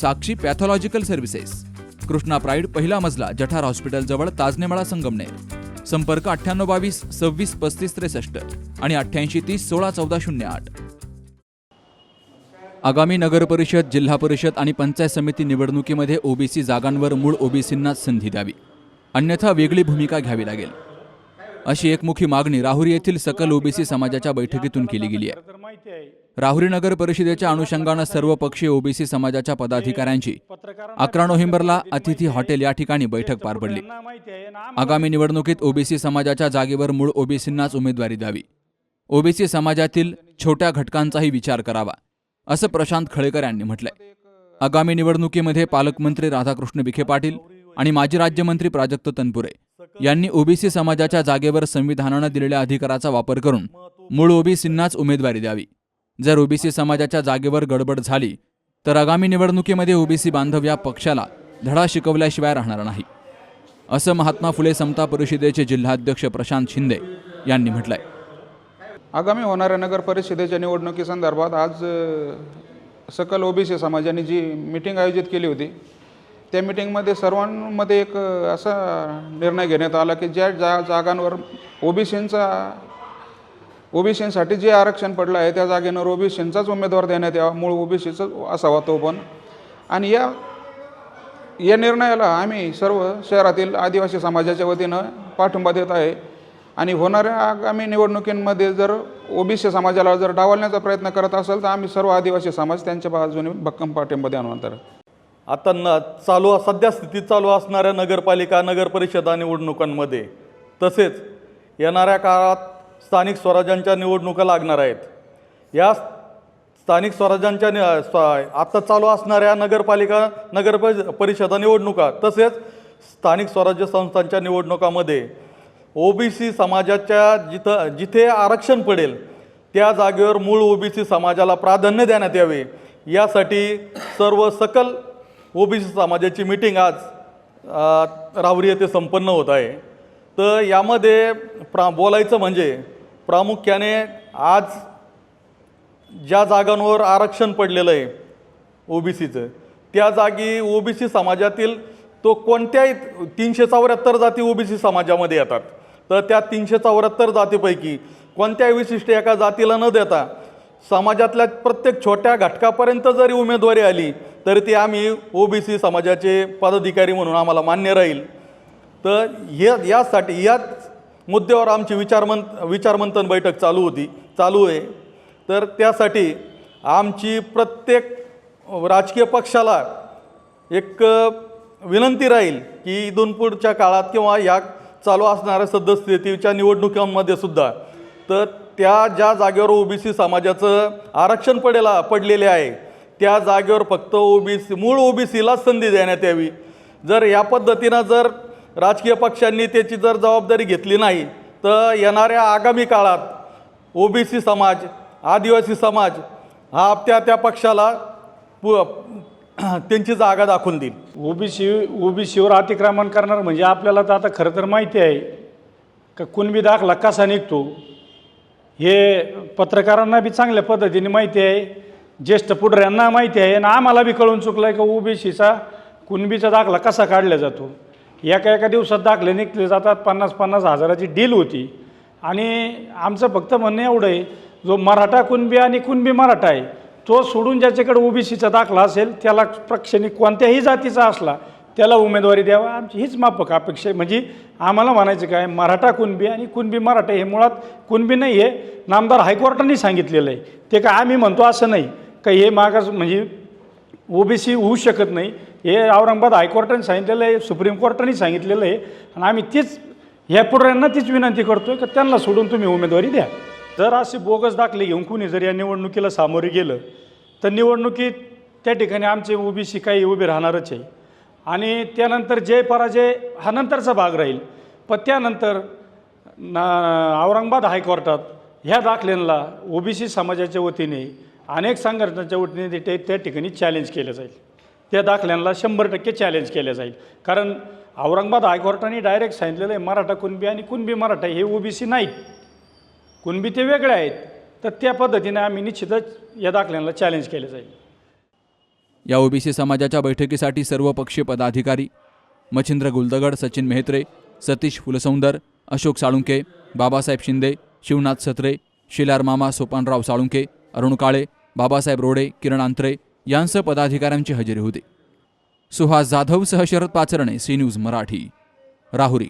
Sakshi pathological services. Krishna pride पहिला मजला जठार hospital जवळ ताजनेमाळा संगमनेर. संपर्क अठ्ठ्याण्णव बावीस सव्वीस पस्तीस त्रेसष्ट आणि अठ्ठ्याऐंशी तीस सोळा चौदा शून्य आठ. आगामी नगर परिषद जिल्हा परिषद आणि पंचायत समिती निवडणुकीमध्ये ओबीसी जागांवर मूळ ओबीसींनाच संधी द्यावी. अन्यथा वेगळी भूमिका घ्यावी लागेल. अशी एकमुखी मागणी राहुरी येथील सकल ओबीसी समाजाच्या बैठकीतून केली गेली आहे. राहुरी नगर परिषदेच्या अनुषंगानं सर्व पक्षीय ओबीसी समाजाच्या पदाधिकाऱ्यांची अकरा नोव्हेंबरला अतिथी हॉटेल या ठिकाणी बैठक पार पडली. आगामी निवडणुकीत ओबीसी समाजाच्या जागेवर मूळ ओबीसींनाच उमेदवारी द्यावी. ओबीसी समाजातील छोट्या घटकांचाही विचार करावा असं प्रशांत खळेकर यांनी म्हटलंय. आगामी निवडणुकीमध्ये पालकमंत्री राधाकृष्ण विखे पाटील आणि माजी राज्यमंत्री प्राजक्त तनपुरे यांनी ओबीसी समाजाच्या जागेवर संविधानानं दिलेल्या अधिकाराचा वापर करून मूळ ओबीसींनाच उमेदवारी द्यावी. जर ओबीसी समाजाच्या जागेवर गडबड झाली तर आगामी निवडणुकीमध्ये ओबीसी बांधव या पक्षाला धडा शिकवल्याशिवाय राहणार नाही. असं महात्मा फुले समता परिषदेचे जिल्हाध्यक्ष प्रशांत शिंदे यांनी म्हटलंय. आगामी होणाऱ्या नगर परिषदेच्या निवडणुकीसंदर्भात आज सकल ओबीसी समाजाने जी मिटिंग आयोजित केली होती त्या मिटिंगमध्ये सर्वांमध्ये एक असा निर्णय घेण्यात आला की ज्या जा जागांवर ओबीसींचा ओबीसींसाठी जे आरक्षण पडलं आहे त्या जागेवर ओबीसींचाच उमेदवार देण्यात यावा मूळ ओबीसीचाच असावा तो पण. आणि या या निर्णयाला आम्ही सर्व शहरातील आदिवासी समाजाच्या वतीनं पाठिंबा देत आहे. आणि होणाऱ्या आगामी निवडणुकींमध्ये जर ओबीसी समाजाला जर डावलण्याचा प्रयत्न करत असेल तर आम्ही सर्व आदिवासी समाज त्यांच्या बाजूने भक्कम पाठिंबा देणार आता न चालू सध्या स्थितीत चालू असणाऱ्या नगरपालिका नगरपरिषदा निवडणुकांमध्ये तसेच येणाऱ्या काळात स्थानिक स्वराज्यांच्या निवडणुका लागणार आहेत. या स्थानिक स्वराज्यांच्या नि स्व- आता चालू असणाऱ्या नगरपालिका नगर परिषदा निवडणुका तसेच स्थानिक स्वराज्य संस्थांच्या निवडणुकामध्ये ओबीसी समाजाच्या जिथं जिथे आरक्षण पडेल त्या जागेवर मूळ ओबीसी समाजाला प्राधान्य देण्यात यावे. यासाठी सर्व सकल ओबीसी समाजाची मिटिंग आज रावरी येथे संपन्न होत आहे. तर यामध्ये प्रा बोलायचं म्हणजे प्रामुख्याने आज ज्या जागांवर आरक्षण पडलेलं आहे ओबीसीचं त्या जागी ओबीसी समाजातील तो कोणत्याही तीनशे चौऱ्याहत्तर जाती ओबीसी समाजामध्ये येतात. तर त्या तीनशे चौऱ्याहत्तर जातीपैकी कोणत्याही विशिष्ट एका जातीला न देता समाजातल्या प्रत्येक छोट्या घटकापर्यंत जरी उमेदवारी आली तरी ती आम्ही ओबीसी समाजाचे पदाधिकारी म्हणून आम्हाला मान्य राहील. तर हे यासाठी याच मुद्द्यावर आमची विचारमंत विचारमंथन बैठक चालू होती चालू आहे. तर त्यासाठी आमची प्रत्येक राजकीय पक्षाला एक विनंती राहील की इथून पुढच्या काळात किंवा या चालू असणाऱ्या सद्यस्थितीच्या निवडणुकांमध्ये सुद्धा तर त्या ज्या जागेवर ओबीसी समाजाचं आरक्षण पडेला पडलेले आहे त्या जागेवर फक्त ओबीसी मूळ ओबीसीलाच संधी देण्यात यावी. जर या पद्धतीनं जर राजकीय पक्षांनी त्याची जर जबाबदारी घेतली नाही तर येणाऱ्या आगामी काळात ओबीसी समाज आदिवासी समाज हा त्या त्या पक्षाला पु त्यांची जागा दाखवून देईल. ओबीसी ओबीसीवर अतिक्रमण करणार म्हणजे आपल्याला तर आता खरं तर माहिती आहे का कुणबी दाखला कसा निघतो? हे पत्रकारांना बी चांगल्या पद्धतीने माहिती आहे ज्येष्ठ पुढऱ्यांना माहिती आहे आणि आम्हाला बी कळून चुकलं आहे का ओबीसीचा कुणबीचा दाखला कसा काढला जातो? एका एका दिवसात दाखले निघले जातात. पन्नास पन्नास हजाराची डील होती. आणि आमचं फक्त म्हणणं एवढं आहे जो मराठा कुणबी आणि कुणबी मराठा आहे तो सोडून ज्याच्याकडे ओबीसीचा दाखला असेल त्याला प्रक्षणिक कोणत्याही जातीचा असला त्याला उमेदवारी द्यावा. आमची हीच माफक अपेक्षा आहे. म्हणजे आम्हाला म्हणायचं काय मराठा कुणबी आणि कुणबी मराठा हे मुळात कुणबी नाही आहे. नामदार हायकोर्टाने सांगितलेलं आहे. ते काय आम्ही म्हणतो असं नाही. का हे मागास म्हणजे ओबीसी होऊ शकत नाही. हे औरंगाबाद हायकोर्टाने सांगितलेलं आहे सुप्रीम कोर्टाने सांगितलेलं आहे. आणि आम्ही तीच ह्या पुढऱ्यांना तीच विनंती करतो की त्यांना सोडून तुम्ही उमेदवारी द्या. जर असे बोगस दाखले घेऊन कुणी जर या निवडणुकीला सामोरे गेलं तर निवडणुकीत त्या ठिकाणी आमचे ओबीसी काही उभे राहणारच आहे. आणि त्यानंतर जय पराजय हा नंतरचा भाग राहील. पण त्यानंतर ना औरंगाबाद हायकोर्टात ह्या दाखल्यांना ओबीसी समाजाच्या वतीने अनेक संघटनांच्या वतीने ते त्या ठिकाणी चॅलेंज केलं जाईल. त्या दाखल्यांना शंभर टक्के चॅलेंज केलं जाईल. कारण औरंगाबाद हायकोर्टाने डायरेक्ट सांगितलेलं आहे मराठा कुणबी आणि कुणबी मराठा हे ओबीसी नाहीत. कुणबी ते वेगळे आहेत. तर त्या पद्धतीने आम्ही निश्चितच या दाखल्यांना चॅलेंज केलं जाईल. या ओबीसी समाजाच्या बैठकीसाठी सर्व पक्षीय पदाधिकारी मच्छिंद्र गुलदगड सचिन मेहत्रे सतीश फुलसौंदर अशोक साळुंके बाबासाहेब शिंदे शिवनाथ सत्रे शिलार मामा सोपानराव साळुंके अरुण काळे बाबासाहेब रोडे किरण आंत्रे यांसह पदाधिकाऱ्यांची हजेरी होती. सुहास जाधवसह Sharad Pacharne C news Marathi. Rahuri.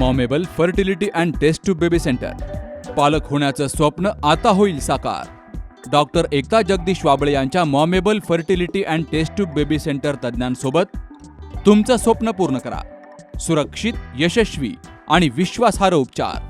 मॉमेबल fertility and test tube baby centre. पालक होण्याचं स्वप्न आता होईल साकार. डॉक्टर एकता जगदीश वाबळे यांच्या मॉमेबल fertility and test tube baby centre तज्ज्ञांसोबत तुमचं स्वप्न पूर्ण करा. सुरक्षित यशस्वी आणि विश्वासार्ह उपचार.